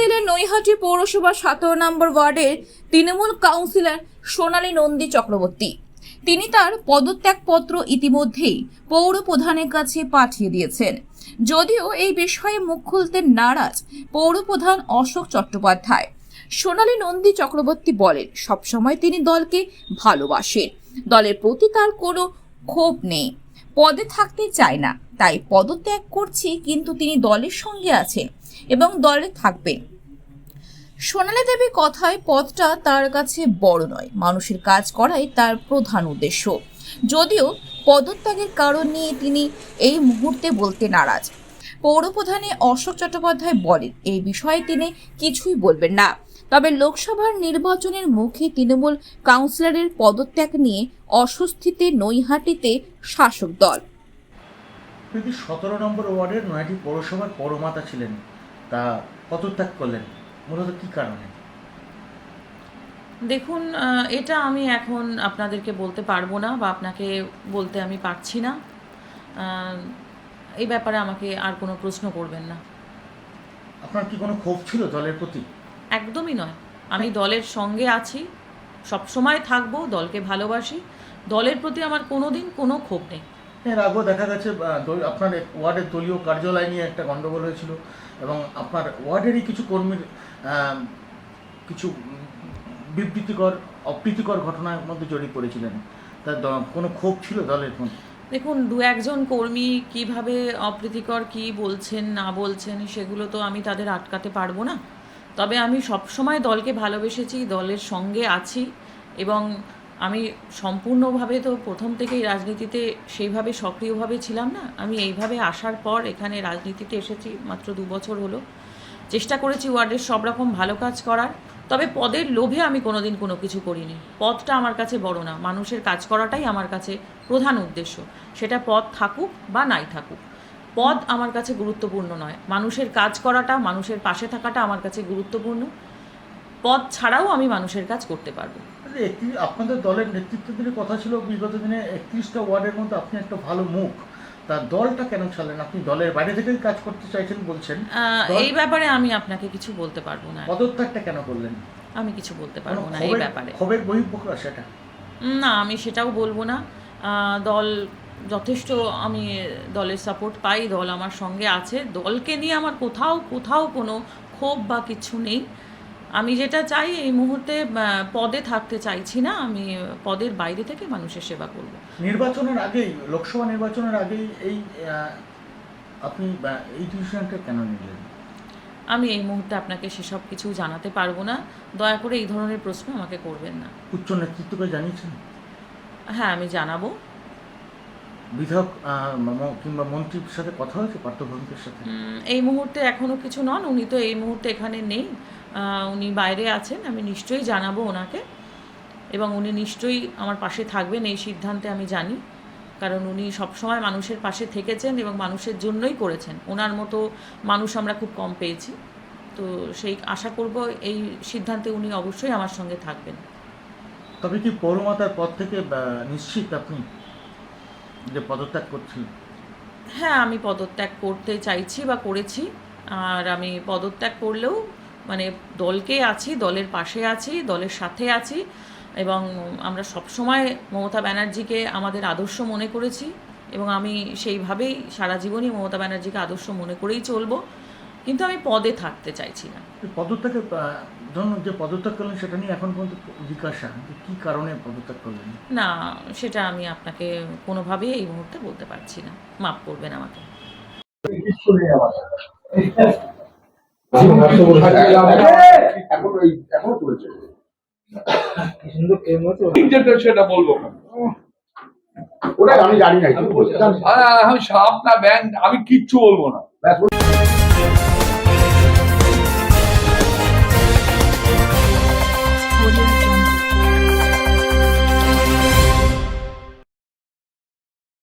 দিলেন নৈহাটি পৌরসভা সতেরো নম্বর ওয়ার্ডের তৃণমূল কাউন্সিলর সোনালী নন্দী চক্রবর্তী। তিনি তার পদত্যাগপত্র ইতিমধ্যেই পৌর প্রধানের কাছে পাঠিয়ে দিয়েছেন। যদিও এই বিষয়ে মুখ খুলতে নারাজ পৌর প্রধান অশোক চট্টোপাধ্যায়। সোনালী নন্দী চক্রবর্তী বলেন, সবসময় তিনি দলকে ভালোবাসেন। দলের প্রতি তার কোনো ক্ষোভ নেই। পদে থাকতে চায় না। তাই পদত্যাগ করছি কিন্তু তিনি দলের সঙ্গে আছেন এবং দলে থাকবেন। সোনালী দেবী কথায় পদটা তার কাছে বড় নয়। মানুষের কাজ করাই তার প্রধান উদ্দেশ্য। যদিও পদত্যাগের কারণ নিয়ে তিনি এই মুহূর্তে বলতে নারাজ। পৌরপ্রধানে অশোক চট্টোপাধ্যায় বলেন, এই বিষয়ে তিনি কিছুই বলবেন না। তবে লোকসভার নির্বাচনের মুখে তৃণমূল কাউন্সিলরের পদত্যাগ নিয়ে অস্বস্তিতে নৈহাটিতে শাসক দল। কিন্তু সতেরো নম্বর ওয়ার্ডের নয়টি পৌরসভার পৌরমাতা ছিলেন। তা পদত্যাগ করলেন। মূলত কী কারণে? দেখুন আহ, এটা আমি এখন আপনাদেরকে বলতে পারব না বা আপনাকে বলতে আমি পারছি না। আহ, এই ব্যাপারে আমাকে আর কোনো প্রশ্ন করবেন না। আপনার কি কোনো ক্ষোভ ছিল দলের প্রতি? একদমই নয়। আমি দলের সঙ্গে আছি সব সময় থাকব দলকে ভালোবাসি। দলের প্রতি আমার কোনো দিন কোনো ক্ষোভ নেই। এর আগেও দেখা গেছে আপনার ওয়ার্ডের দলীয় কার্যালয় নিয়ে একটা গণ্ডগোল হয়েছিল এবং আপনার ওয়ার্ডেরই কিছু কর্মীর কিছু বিবৃতিকর অপ্রীতিকর ঘটনার মধ্যে জড়িয়ে পড়েছিলেন। তার কোনো ক্ষোভ ছিল দলের মধ্যে? দেখুন দু একজন কর্মী কীভাবে অপ্রীতিকর কি বলছেন না বলছেন সেগুলো তো আমি তাদের আটকাতে পারব না। তবে আমি সবসময় দলকে ভালোবেসেছি, দলের সঙ্গে আছি এবং আমি সম্পূর্ণভাবে তো প্রথম থেকেই রাজনীতিতে সেইভাবে সক্রিয়ভাবে ছিলাম না। আমি এইভাবে আসার পর এখানে রাজনীতিতে এসেছি, মাত্র দু বছর হলো। চেষ্টা করেছি ওয়ার্ডের সব রকম ভালো কাজ করার, তবে পদের লোভে আমি কোনোদিন কোনো কিছু করিনি। পদটা আমার কাছে বড় না। মানুষের কাজ করাটাই আমার কাছে প্রধান উদ্দেশ্য। সেটা পদ থাকুক বা নাই থাকুক। পদ আমার কাছে গুরুত্বপূর্ণ নয়। মানুষের কাজ করাটা মানুষের পাশে থাকাটা আমার কাছে গুরুত্বপূর্ণ। পদ ছাড়াও আমি মানুষের কাজ করতে পারব। আপনাদের দলের নেতৃত্বদের কথা ছিল বিগত দিনে একত্রিশটা ওয়ার্ডের মধ্যে আপনি একটা ভালো মুখ। তা দলটা কেন ছাড়লেন? আপনি দলের বাইরে থেকেই কাজ করতে চাইছেন বলছেন। এই ব্যাপারে আমি আপনাকে কিছু বলতে পারব না। পদত্যাগটা কেন করলেন? আমি কিছু বলতে পারব না এই ব্যাপারে। ক্ষোভের বহিঃপ্রকাশ এটা না আমি সেটাও বলব না। আহ, দল যথেষ্ট আমি দলের সাপোর্ট পাই দল আমার সঙ্গে আছে। দলকে নিয়ে আমার কোথাও কোথাও কোনো ক্ষোভ বা কিছু নেই। আমি যেটা চাই এই মুহূর্তে পদে থাকতে চাইছি না। আমি পদের বাইরে থেকে মানুষের সেবা করব। নির্বাচনের আগেই লোকসভা নির্বাচনের আগেই এই আপনি এই ডিসিশনটা কেন নিলেন? আমি এই মুহূর্তে আপনাকে সেসব কিছু জানাতে পারব না। দয়া করে এই ধরনের প্রশ্ন আমাকে করবেন না। উচ্চ নেতৃত্বকে জানিয়েছেন? হ্যাঁ আমি জানাব। বিধায়ক কিংবা মন্ত্রীর সাথে কথা হয়েছে পার্থভূমিকের সাথে? এই মুহূর্তে এখনও কিছু নন উনি তো এই মুহূর্তে এখানে নেই। উনি বাইরে আছেন আমি নিশ্চয়ই জানাব ওনাকে। এবং উনি নিশ্চয়ই আমার পাশে থাকবেন এই সিদ্ধান্তে আমি জানি। কারণ উনি সবসময় মানুষের পাশে থেকেছেন এবং মানুষের জন্যই করেছেন। ওনার মতো মানুষ আমরা খুব কম পেয়েছি। তো সেই আশা করব এই সিদ্ধান্তে উনি অবশ্যই আমার সঙ্গে থাকবেন। তবে কি পৌরমাতার পদ থেকে নিশ্চিত আপনি? যে পদত্যাগ করছেন হ্যাঁ আমি পদত্যাগ করতে চাইছি বা করেছি। আর আমি পদত্যাগ করলেও মানে দলকে আছি দলের পাশে আছি দলের সাথে আছি এবং আমরা সবসময় মমতা ব্যানার্জিকে আমাদের আদর্শ মনে করেছি এবং আমি সেইভাবেই সারা জীবনই মমতা ব্যানার্জিকে আদর্শ মনে করেই চলবো। কিন্তু আমি পদে থাকতে চাইছি না। এই পদত্যাগে আহ, ধরুন যে পদত্যাগ করলেন সেটা নিয়ে এখন পর্যন্ত জিজ্ঞাসা যে কী কারণে পদত্যাগ করলেন? না সেটা আমি আপনাকে কোনোভাবেই এই মুহূর্তে বলতে পারছি না। মাফ করবেন আমাকে। এখন ওই এখনও চলছে যেটা সেটা বলব আমি জানি না একটু বলতে চান? আহ, আমি সাপ না ব্যাং আমি কিচ্ছু বলব না।